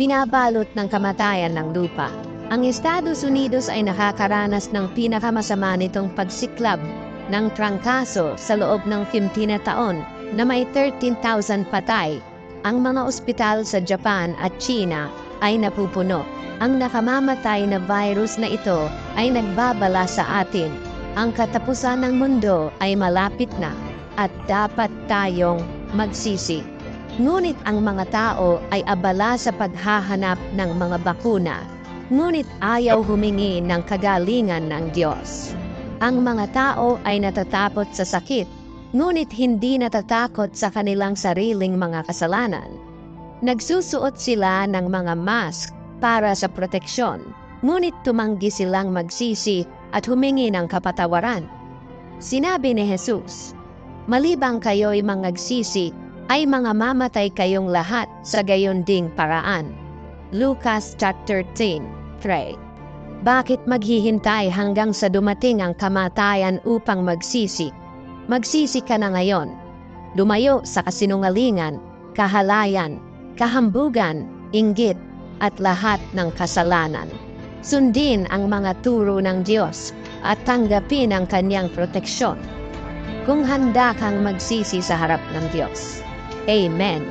binabalot ng kamatayan ng lupa. Ang Estados Unidos ay nakakaranas ng pinakamasama nitong pagsiklab ng trangkaso sa loob ng 15 na taon na may 13,000 patay. Ang mga ospital sa Japan at China ay napupuno. Ang nakamamatay na virus na ito ay nagbabala sa atin. Ang katapusan ng mundo ay malapit na at dapat tayong magsisi. Ngunit ang mga tao ay abala sa paghahanap ng mga bakuna. Ngunit ayaw humingi ng kagalingan ng Diyos. Ang mga tao ay natatakot sa sakit, ngunit hindi natatakot sa kanilang sariling mga kasalanan. Nagsusuot sila ng mga mask para sa proteksyon, ngunit tumanggi silang magsisi at humingi ng kapatawaran. Sinabi ni Jesus, Malibang kayo'y mangagsisi, ay mga mamatay kayong lahat sa gayon ding paraan. Lucas chapter 10, 3 Bakit maghihintay hanggang sa dumating ang kamatayan upang magsisi? Magsisi ka na ngayon. Lumayo sa kasinungalingan, kahalayan, kahambugan, inggit, at lahat ng kasalanan. Sundin ang mga turo ng Diyos at tanggapin ang kanyang proteksyon. Kung handa kang magsisi sa harap ng Diyos. Amen.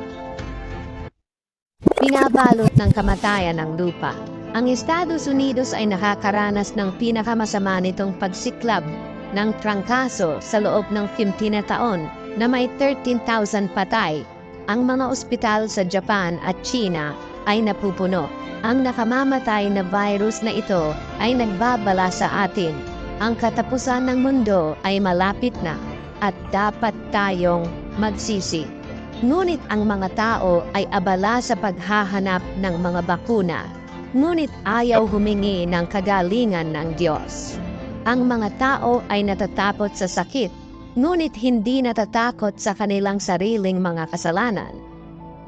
Binabalot ng kamatayan ng lupa. Ang Estados Unidos ay nakakaranas ng pinakamasama nitong pagsiklab ng trangkaso sa loob ng 15 na taon na may 13,000 patay. Ang mga ospital sa Japan at China ay napupuno. Ang nakamamatay na virus na ito ay nagbabala sa atin. Ang katapusan ng mundo ay malapit na at dapat tayong magsisi. Ngunit ang mga tao ay abala sa paghahanap ng mga bakuna. Ngunit ayaw humingi ng kagalingan ng Diyos. Ang mga tao ay natatakot sa sakit, ngunit hindi natatakot sa kanilang sariling mga kasalanan.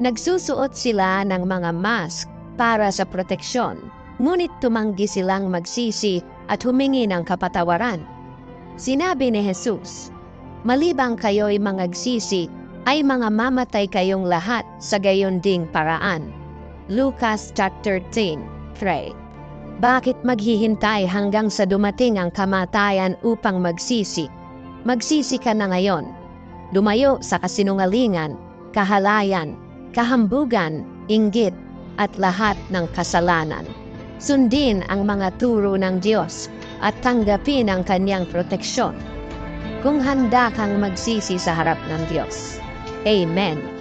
Nagsusuot sila ng mga mask para sa proteksyon, ngunit tumanggi silang magsisi at humingi ng kapatawaran. Sinabi ni Jesus, Malibang kayo'y mangagsisi, ay mga mamatay kayong lahat sa gayon ding paraan. Lucas chapter 10, 3 Bakit maghihintay hanggang sa dumating ang kamatayan upang magsisi? Magsisi ka na ngayon. Lumayo sa kasinungalingan, kahalayan, kahambugan, inggit, at lahat ng kasalanan. Sundin ang mga turo ng Diyos at tanggapin ang kanyang proteksyon. Kung handa kang magsisi sa harap ng Diyos. Amen.